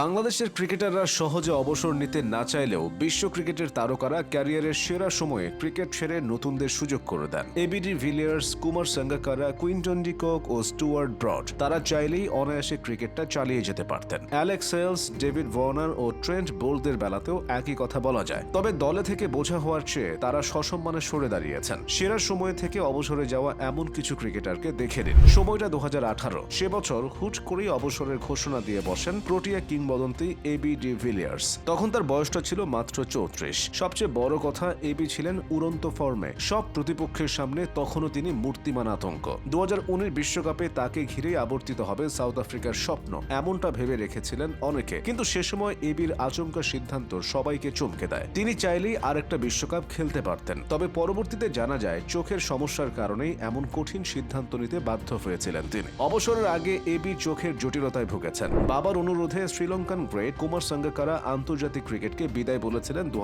বাংলাদেশের ক্রিকেটাররা সহজে অবসর নিতে না চাইলেও বিশ্ব ক্রিকেটের তারকারা ক্যারিয়ারের সেরা সময়ে ক্রিকেট ছেড়ে নতুনদের সুযোগ করে দেন। AB de Villiers, Kumar Sangakkara, Quinton de Kock ও স্টুয়ার্ট ব্রড, তারা চাইলেই অনায়াসে ক্রিকেটটা চালিয়ে যেতে পারতেন। অ্যালেক্স সেলস, ডেভিড ওয়ার্নার ও ট্রেন্ট বোল্টদের বেলাতেও একই কথা বলা যায়। তবে দলে থেকে বোঝা হওয়ার চেয়ে তারা সসম্মানে সরে দাঁড়িয়েছেন। সেরা সময় থেকে অবসরে যাওয়া এমন কিছু ক্রিকেটারকে দেখে নিন। সময়টা দু হাজার আঠারো, সে বছর হুট করেই অবসরের ঘোষণা দিয়ে বসেন প্রোটিয়া কিংবদন্তি এবি ডি ভিলিয়ার্স তখন তার বয়সটা ছিল মাত্র চৌত্রিশ। সবচেয়ে বড় কথা এবি ছিলেন উড়ন্ত ফর্মে সব প্রতিপক্ষের সামনে তখনও তিনি মূর্তিমান আতঙ্ক। দু বিশ্বকাপে তাকে ঘিরেই আবর্তিত হবে সাউথ আফ্রিকার স্বপ্ন। এমনটা ভেবে রেখেছিলেন অনেকে। কিন্তু সে সময় এবির আচমকা সিদ্ধান্ত সবাইকে চমকে দেয়। তিনি চাইলেই আরেকটা বিশ্বকাপ খেলতে পারতেন। তবে পরবর্তীতে জানা যায়, চোখের সমস্যার কারণেই এমন কঠিন সিদ্ধান্ত নিতে বাধ্য হয়েছিলেন তিনি। অবসরের আগে এবি চোখের জটিলতায় ভুগেছেন। বাবার অনুরোধে শ্রীলঙ্কান গ্রেট কুমার সাঙ্গাকারা আন্তর্জাতিক ক্রিকেটকে বিদায় বলেছিলেন দু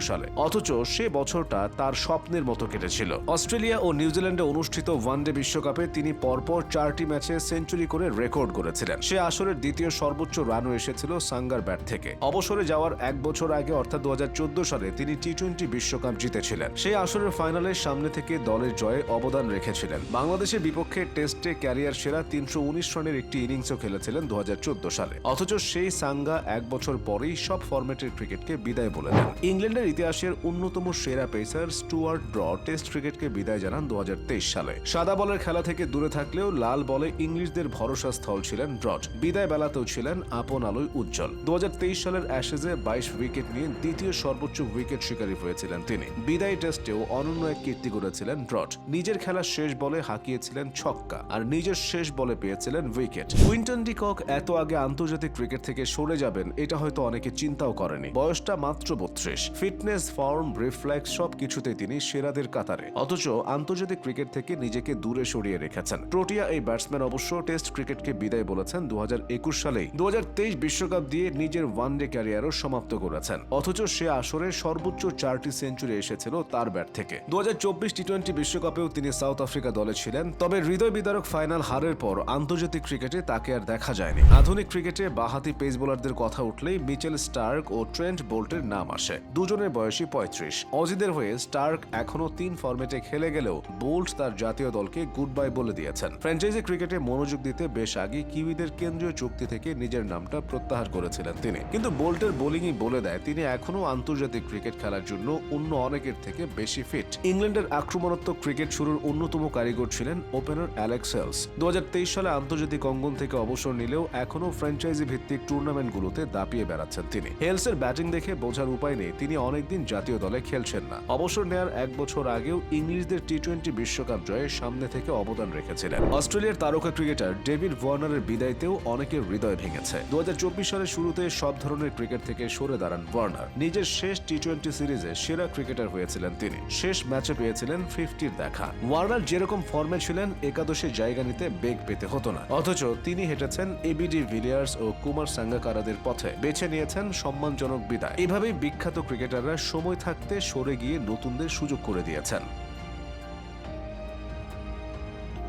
সালে। অথচ সে বছরটা তার স্বপ্নের মতো কেটেছিল। অস্ট্রেলিয়া ও নিউজিল্যান্ডে অনুষ্ঠিত ওয়ানডে বিশ্বকাপে তিনি পরপর চারটি ম্যাচে সেঞ্চুরি করে রেকর্ড করেছিলেন। সে আসরের দ্বিতীয় সর্বোচ্চ রানও এসেছিল সাঙ্গার ব্যাট থেকে। অবসরে যাওয়ার এক বছর আগে, অর্থাৎ দু হাজার চোদ্দ সালে, তিনি টি টোয়েন্টি বিশ্বকাপ জিতেছিলেন। সেই আসরের ফাইনালের সামনে থেকে দলের জয়ে অবদান রেখেছিলেন। বাংলাদেশের বিপক্ষে টেস্টে ক্যারিয়ার সেরা তিনশো উনিশ রানের একটি ইনিংসও খেলেছিলেন দু হাজার চোদ্দ সালে। অথচ সেই সাঙ্গা এক বছর পরেই সব ফরম্যাটের ক্রিকেটকে বিদায় বলে দেন। ইংল্যান্ডের ইতিহাসের অন্যতম সেরা পেসার স্টুয়ার্ট ড্র টেস্ট ক্রিকেটকে বিদায় জানান দু সালে। সাদা বলের খেলা থেকে দূরে থাকলেও লাল বলে ইংলিশদের ভরসা স্থল ছিলেন ড্রট বিদায় বেলাতেও ছিলেন আপন আলোয় উজ্জ্বল। দু সালের অ্যাশেজে বাইশ উইকেট নিয়ে দ্বিতীয় সর্বোচ্চ উইকেট শিকারী হয়েছিলেন তিনি। বিদায় টেস্টেও অনন্য এক কীর্তি করেছিলেন ড্রট নিজের খেলা শেষ বলে হাঁকিয়েছিলেন ছক্কা, আর নিজের শেষ বলে পেয়েছিলেন উইকেট। কুইন্টন ডিকক এত আগে আন্তর্জাতিক ক্রিকেট থেকে সরে যাবেন, এটা হয়তো অনেকে চিন্তাও করেনি। বয়সটা মাত্র বত্রিশ। ফিটনেস, ফর্ম, রিফ্লেক্স সব কিছুতেই তিনি সেরাদের কাতারে। অথচ আন্তর্জাতিক ক্রিকেট থেকে নিজেকে দূরে সরিয়ে রেখেছেন। প্রোটিয়া এই ব্যাটসম্যান অবশ্য টেস্ট ক্রিকেটকে বিদায় বলেছেন দু সালেই। দু বিশ্বকাপ দিয়ে নিজের ওয়ানডে ক্যারিয়ারও সমাপ্ত করেছেন। অথচ সে আসরে সর্বোচ্চ চারটি সেঞ্চুরি এসেছিল তার ব্যাট থেকে। দু টি টোয়েন্টি বিশ্বকাপেও তিনি সাউথ আফ্রিকা দলে ছিলেন, তবে হৃদয় বিদারক ফাইনাল হারের পর আন্তর্জাতিক ক্রিকেটে তাকে আর দেখা যায়নি। আধুনিক ক্রিকেটে বাহাতি পেস বোলারদের কথা উঠলেই মিচেল স্টার্ক ও ট্রেন্ট বোল্টের নাম আসে। দুজনের বয়সী পঁয়ত্রিশ। অজিদের হয়ে স্টার্ক এখনও তিন ফরম্যাটে খেলে গেলেও বোল্ট তার জাতীয় দলকে গুড বাই বলে দিয়েছেন। ফ্র্যাঞ্চাইজি ক্রিকেটে মনোযোগ দিতে বেশ আগে কিউইদের কেন্দ্রীয় চুক্তি থেকে নিজের নামটা প্রত্যাহার করেছিলেন তিনি। কিন্তু বোল্টের বোলিংই বলে দেয়, তিনি এখনও আন্তর্জাতিক ক্রিকেট খেলার জন্য অন্য অনেকের থেকে বেশি ফিট। ইংল্যান্ডের আক্রমণাত্মক ক্রিকেট শুরুর অন্যতম কারিগর ছিলেন ওপেনার অ্যালেক্স হেলস দু সালে আন্তর্জাতিক অঙ্গন থেকে অবসর নিলেও এখনও ফ্র্যাঞ্চাইজি ভিত্তিক টুর্নামেন্টগুলোতে দাপিয়ে বেড়াচ্ছেন তিনি। হেলসের ব্যাটিং দেখে বোঝার উপায় নেই। তিনি অনেকদিন জাতীয় দলে খেলছেন না। অবসর নেয়ার এক বছর আগেও ইংলিশদের টি টোয়েন্টি বিশ্বকাপ জয়ে সামনে থেকে অবদান রেখেছিলেন। অস্ট্রেলিয়ার তারকা ক্রিকেটার ডেভিড ওয়ার্নারের বিদায়তেও অনেকের হৃদয় ভেঙেছে। দু সালের শুরুতে সব ধরনের ক্রিকেট থেকে সরে দাঁড়ান ওয়ার্নার। নিজের শেষ টি টোয়েন্টি সিরিজে সেরা ক্রিকেটার হয়েছিলেন তিনি। শেষ ম্যাচে পেয়েছিলেন ফিফটির দেখা। ওয়ার্নার যেরকম ফর্মে ছিলেন, একাদশে জায়গা নিতে বেগ পেতে হতো না। অথচ তিনি হেঁটেছেন এবিডি ভিলিয়ার্স ও কুমার সাঙ্গাকারাদের পথে বেছে নিয়েছেন সম্মানজনক বিদায়। এভাবেই বিখ্যাত ক্রিকেটাররা সময় থাকতে সরে গিয়ে নতুনদের সুযোগ করে দিয়েছেন।